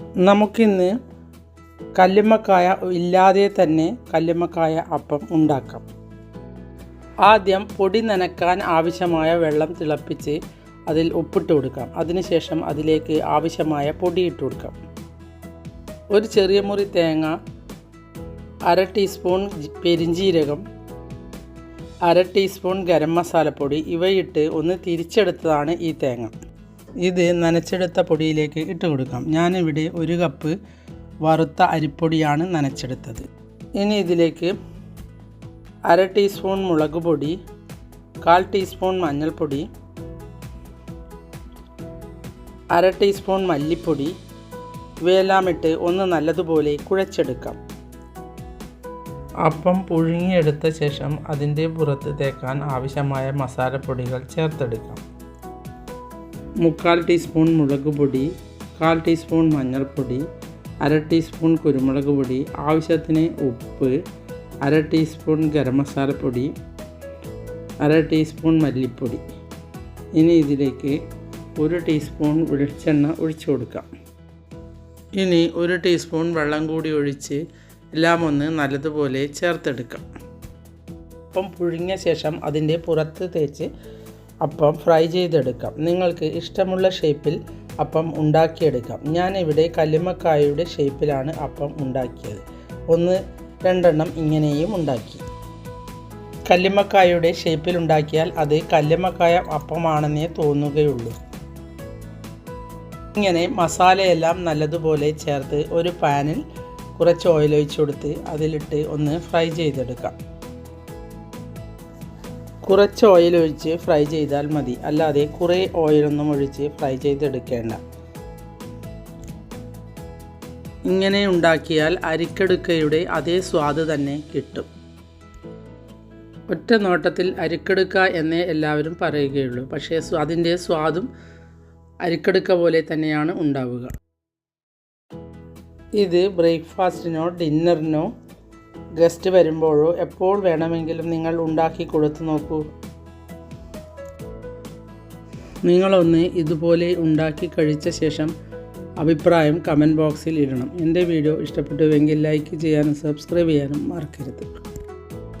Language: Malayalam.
നമുക്കിന്ന് കല്ലുമ്മക്കായ ഇല്ലാതെ തന്നെ കല്ലുമ്മക്കായ അപ്പം ഉണ്ടാക്കാം. ആദ്യം പൊടി നനക്കാൻ ആവശ്യമായ വെള്ളം തിളപ്പിച്ച് അതിൽ ഉപ്പിട്ട് കൊടുക്കാം. അതിനുശേഷം അതിലേക്ക് ആവശ്യമായ പൊടി ഇട്ട് കൊടുക്കാം. ഒരു ചെറിയ മുറി തേങ്ങ അര ടീസ്പൂൺ പെരിഞ്ചീരകം അര ടീസ്പൂൺ ഗരം മസാലപ്പൊടി ഇവയിട്ട് ഒന്ന് തിരിച്ചെടുത്തതാണ് ഈ തേങ്ങ. ഇത് നനച്ചെടുത്ത പൊടിയിലേക്ക് ഇട്ട് കൊടുക്കാം. ഞാനിവിടെ ഒരു കപ്പ് വറുത്ത അരിപ്പൊടിയാണ് നനച്ചെടുത്തത്. ഇനി ഇതിലേക്ക് അര ടീസ്പൂൺ മുളക് പൊടി കാൽ ടീസ്പൂൺ മഞ്ഞൾപ്പൊടി അര ടീസ്പൂൺ മല്ലിപ്പൊടി ഇവയെല്ലാം ഇട്ട് ഒന്ന് നല്ലതുപോലെ കുഴച്ചെടുക്കാം. അപ്പം പുഴുങ്ങിയെടുത്ത ശേഷം അതിന്റെ പുറത്ത് തേക്കാൻ ആവശ്യമായ മസാലപ്പൊടികൾ ചേർത്തെടുക്കാം. മുക്കാൽ ടീസ്പൂൺ മുളക് പൊടി കാൽ ടീസ്പൂൺ മഞ്ഞൾപ്പൊടി അര ടീസ്പൂൺ കുരുമുളക് പൊടി ആവശ്യത്തിന് ഉപ്പ് അര ടീസ്പൂൺ ഗരം മസാലപ്പൊടി അര ടീസ്പൂൺ മല്ലിപ്പൊടി. ഇനി ഇതിലേക്ക് ഒരു ടീസ്പൂൺ വെളിച്ചെണ്ണ ഒഴിച്ചു കൊടുക്കാം. ഇനി ഒരു ടീസ്പൂൺ വെള്ളം കൂടി ഒഴിച്ച് എല്ലാം ഒന്ന് നല്ലതുപോലെ ചേർത്തെടുക്കാം. അപ്പം പുഴുങ്ങിയ ശേഷം അതിന്റെ പുറത്ത് തേച്ച് അപ്പം ഫ്രൈ ചെയ്തെടുക്കാം. നിങ്ങൾക്ക് ഇഷ്ടമുള്ള ഷേപ്പിൽ അപ്പം ഉണ്ടാക്കിയെടുക്കാം. ഞാനിവിടെ കല്ലുമക്കായയുടെ ഷേപ്പിലാണ് അപ്പം ഉണ്ടാക്കിയത്. ഒന്ന് രണ്ടെണ്ണം ഇങ്ങനെയും ഉണ്ടാക്കി. കല്ലുമക്കായയുടെ ഷേപ്പിൽ ഉണ്ടാക്കിയാൽ അത് കല്ലുമക്കായ അപ്പമാണെന്നേ തോന്നുകയുള്ളൂ. ഇങ്ങനെ മസാലയെല്ലാം നല്ലതുപോലെ ചേർത്ത് ഒരു പാനിൽ കുറച്ച് ഓയിൽ ഒഴിച്ച് കൊടുത്ത് അതിലിട്ട് ഒന്ന് ഫ്രൈ ചെയ്തെടുക്കാം. കുറച്ച് ഓയിൽ ഒഴിച്ച് ഫ്രൈ ചെയ്താൽ മതി. അല്ലാതെ കുറേ ഓയിലൊന്നും ഒഴിച്ച് ഫ്രൈ ചെയ്തെടുക്കേണ്ട. ഇങ്ങനെ ഉണ്ടാക്കിയാൽ അരിക്കടുക്കയുടെ അതേ സ്വാദ് തന്നെ കിട്ടും. ഒറ്റ നോട്ടത്തിൽ അരിക്കടുക്ക എന്നേ എല്ലാവരും പറയുകയുള്ളൂ. പക്ഷേ അതിന്റെ സ്വാദും അരിക്കടുക്ക പോലെ തന്നെയാണ് ഉണ്ടാവുക. ഇത് ബ്രേക്ക്ഫാസ്റ്റിനോ ഡിന്നറിനോ ഗസ്റ്റ് വരുമ്പോഴോ എപ്പോൾ വേണമെങ്കിലും നിങ്ങൾ ഉണ്ടാക്കി കൊടുത്തു നോക്കൂ. നിങ്ങളൊന്ന് ഇതുപോലെ ഉണ്ടാക്കി കഴിച്ച ശേഷം അഭിപ്രായം കമന്റ് ബോക്സിൽ ഇടണം. എന്റെ വീഡിയോ ഇഷ്ടപ്പെട്ടുവെങ്കിൽ ലൈക്ക് ചെയ്യാനും സബ്സ്ക്രൈബ് ചെയ്യാനും മറക്കരുത്.